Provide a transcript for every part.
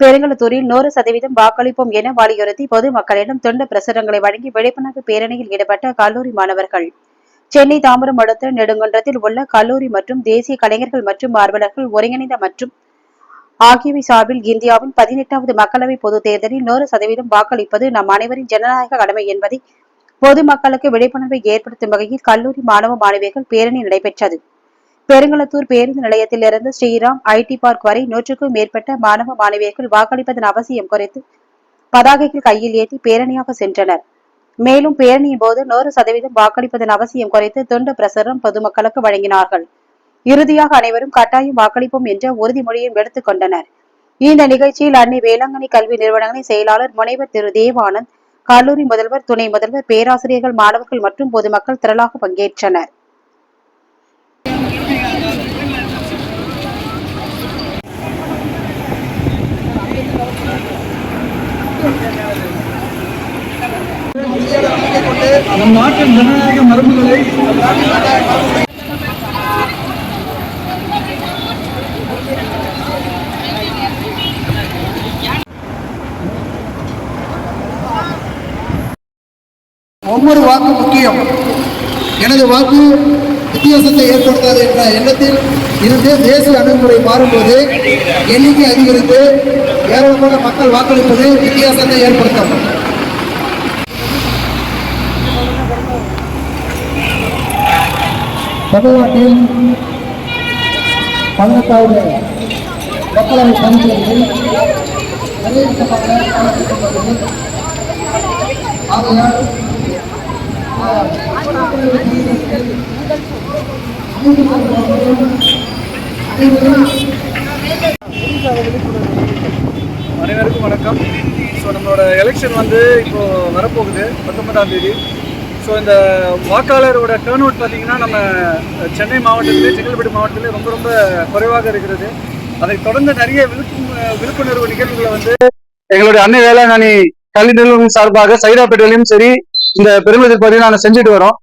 பெருங்கலத்தூரில் நூறு சதவீதம் வாக்களிப்போம் என வலியுறுத்தி பொதுமக்களிடம் தொண்ட பிரசுரங்களை வழங்கி விழிப்புணர்வு பேரணியில் ஈடுபட்ட கல்லூரி மாணவர்கள். சென்னை தாம்பரம் அடுத்த நெடுங்குன்றத்தில் உள்ள கல்லூரி மற்றும் தேசிய கலைஞர்கள் மற்றும் ஆர்வலர்கள் ஒருங்கிணைந்த மற்றும் ஆகியவை சார்பில் இந்தியாவின் பதினெட்டாவது மக்களவை பொதுத் தேர்தலில் நூறு சதவீதம் வாக்களிப்பது நம் அனைவரின் ஜனநாயக கடமை என்பதை பொதுமக்களுக்கு விழிப்புணர்வை ஏற்படுத்தும் வகையில் கல்லூரி மாணவ மாணவிகள் பேரணி நடைபெற்றது. பெருங்களத்தூர் பேருந்து நிலையத்திலிருந்து ஸ்ரீராம் ஐடி பார்க் வரை நூற்றுக்கும் மேற்பட்ட மாணவ மாணவியர்கள் வாக்களிப்பதன் அவசியம் குறித்து பதாகைகள் கையில் ஏற்றி பேரணியாக சென்றனர். மேலும் பேரணியின் போது நூறு சதவீதம் வாக்களிப்பதன் அவசியம் குறித்து துண்டு பிரசுரம் பொதுமக்களுக்கு வழங்கினார்கள். இறுதியாக அனைவரும் கட்டாயம் வாக்களிப்போம் என்ற உறுதிமொழியும் எடுத்துக் கொண்டனர். இந்த நிகழ்ச்சியில் அன்னை வேளாங்கண்ணி கல்வி நிறுவனங்களின் செயலாளர் முனைவர் திரு தேவானந்த் கல்லூரி முதல்வர் துணை முதல்வர் பேராசிரியர்கள் மாணவர்கள் மற்றும் பொதுமக்கள் திரளாக பங்கேற்றனர். நம் நாட்டின் ஜனநாயக மரபுகளை ஒவ்வொரு வாக்கு முக்கியம். எனது வாக்கு வித்தியாசத்தை ஏற்படுத்தாது என்ற எண்ணத்தில் இருந்து தேசிய அணுகுமுறை மாறும்போது எண்ணிக்கை அதிகரித்து ஏராளமான மக்கள் வாக்களிப்பது வித்தியாசத்தை ஏற்படுத்தும். தமிழ்நாட்டில் பதினெட்டாவது மக்களவை பரிந்துரைகள் ஆகையால் அனைவருக்கும் வணக்கம். ஸோ நம்மளோட எலெக்ஷன் வந்து இப்போ வரப்போகுது பத்தொன்பதாம் தேதி. ஸோ இந்த வாக்காளரோட டேர்ன் அவுட் பார்த்தீங்கன்னா நம்ம சென்னை மாவட்டத்திலே செங்கல்பட்டு மாவட்டத்திலே ரொம்ப ரொம்ப குறைவாக இருக்கிறது. அதை தொடர்ந்து நிறைய விழுப்பு விழிப்புணர்வு நிகழ்வுகளை வந்து எங்களுடைய அன்னை வேளாங்கண்ணி கல்வி நிறுவனம் சார்பாக சைதாப்பேட்டையிலும் சரி இந்த பெருங்குளத்தூர் பகுதியில் நாங்கள் செஞ்சுட்டு வரோம்.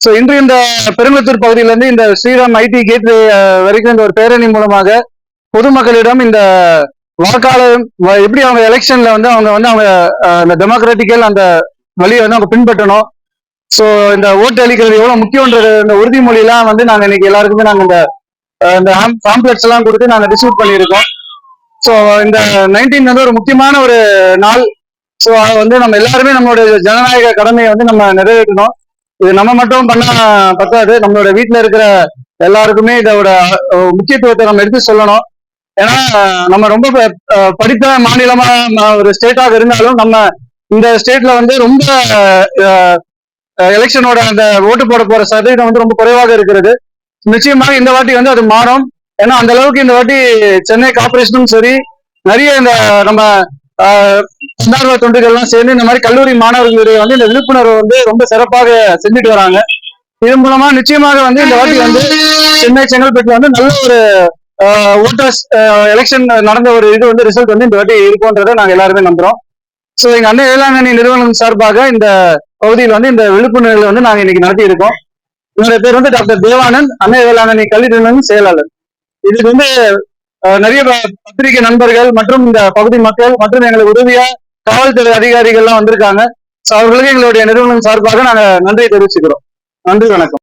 ஸோ இன்று இந்த பெருங்குளத்தூர் பகுதியிலேருந்து இந்த ஸ்ரீராம் ஐடி கேட் வரைக்கும் இந்த ஒரு பேரணி மூலமாக பொதுமக்களிடம் இந்த வாக்காளர் வ- எப்படி அவங்க எலெக்ஷன்ல வந்து அவங்க வந்து அவங்க அந்த டெமோக்ராட்டிக்கல் அந்த வழியை வந்து அவங்க பின்பற்றணும். ஸோ இந்த ஓட்டு அளிக்கிறது எவ்வளவு முக்கியன்ற இந்த உறுதிமொழியெல்லாம் வந்து நாங்க இன்னைக்கு எல்லாருக்குமே நாங்க இந்த அஹ், இந்த பாம்ப்ளெட்ஸ் எல்லாம் கொடுத்து நாங்க டிஸ்ட்ரிபியூட் பண்ணியிருக்கோம். ஸோ இந்த நைன்டீன் வந்து ஒரு முக்கியமான ஒரு நாள். ஸோ வந்து நம்ம எல்லாருமே நம்மளுடைய ஜனநாயக கடமையை வந்து நம்ம நிறைவேற்றணும். இது நம்ம மட்டும் பண்ண பத்தாது. நம்மளோட வீட்டுல இருக்கிற எல்லாருக்குமே இதோட முக்கியத்துவத்தை நம்ம எடுத்து சொல்லணும். ஏன்னா நம்ம ரொம்ப படித்த மாநிலமா ஒரு ஸ்டேட்டாக இருந்தாலும் நம்ம இந்த ஸ்டேட்ல வந்து ரொம்ப எலெக்ஷனோட அந்த ஓட்டு போட போற சதவீதம் வந்து ரொம்ப குறைவாக இருக்கிறது. நிச்சயமாக இந்த வாட்டி வந்து அது மாறும். ஏன்னா அந்த அளவுக்கு இந்த வாட்டி சென்னை கார்பரேஷனும் சரி நிறைய இந்த நம்ம ஆஹ், தொண்டுகள் தொண்டுகள்லாம் சேர்ந்து இந்த மாதிரி கல்லூரி மாணவர்களுடைய வந்து இந்த விழிப்புணர்வு வந்து ரொம்ப சிறப்பாக செஞ்சுட்டு வராங்க. இதன் மூலமா நிச்சயமாக வந்து இந்த வாட்டி வந்து சென்னை செங்கல்பட்டு வந்து நல்ல ஒரு ஓட்டர்ஸ் எலெக்ஷன் நடந்த ஒரு இது வந்து ரிசல்ட் வந்து இந்த வாட்டி இருக்கும்ன்றதை நாங்க எல்லாருமே நம்புறோம். ஸோ எங்க அண்ணன் வேளாங்கண்ணி நிறுவனம் சார்பாக இந்த பகுதியில் வந்து இந்த விழிப்புணர்வு வந்து நாங்க இன்னைக்கு நடத்தி இருக்கோம் என்னுடைய பேர் வந்து டாக்டர் தேவானந்த் அன்னை வேளாங்கண்ணி கல்வி நிறுவனம் செயலாளர். இதுக்கு வந்து நிறைய பத்திரிகை நண்பர்கள் மற்றும் இந்த பகுதி மக்கள் மற்றும் எங்களுக்கு உதவியா காவல்துறை அதிகாரிகள்லாம் வந்திருக்காங்க. அவர்களுக்கு எங்களுடைய நிறுவனம் சார்பாக நாங்க நன்றி தெரிவிச்சுக்கிறோம். நன்றி வணக்கம்.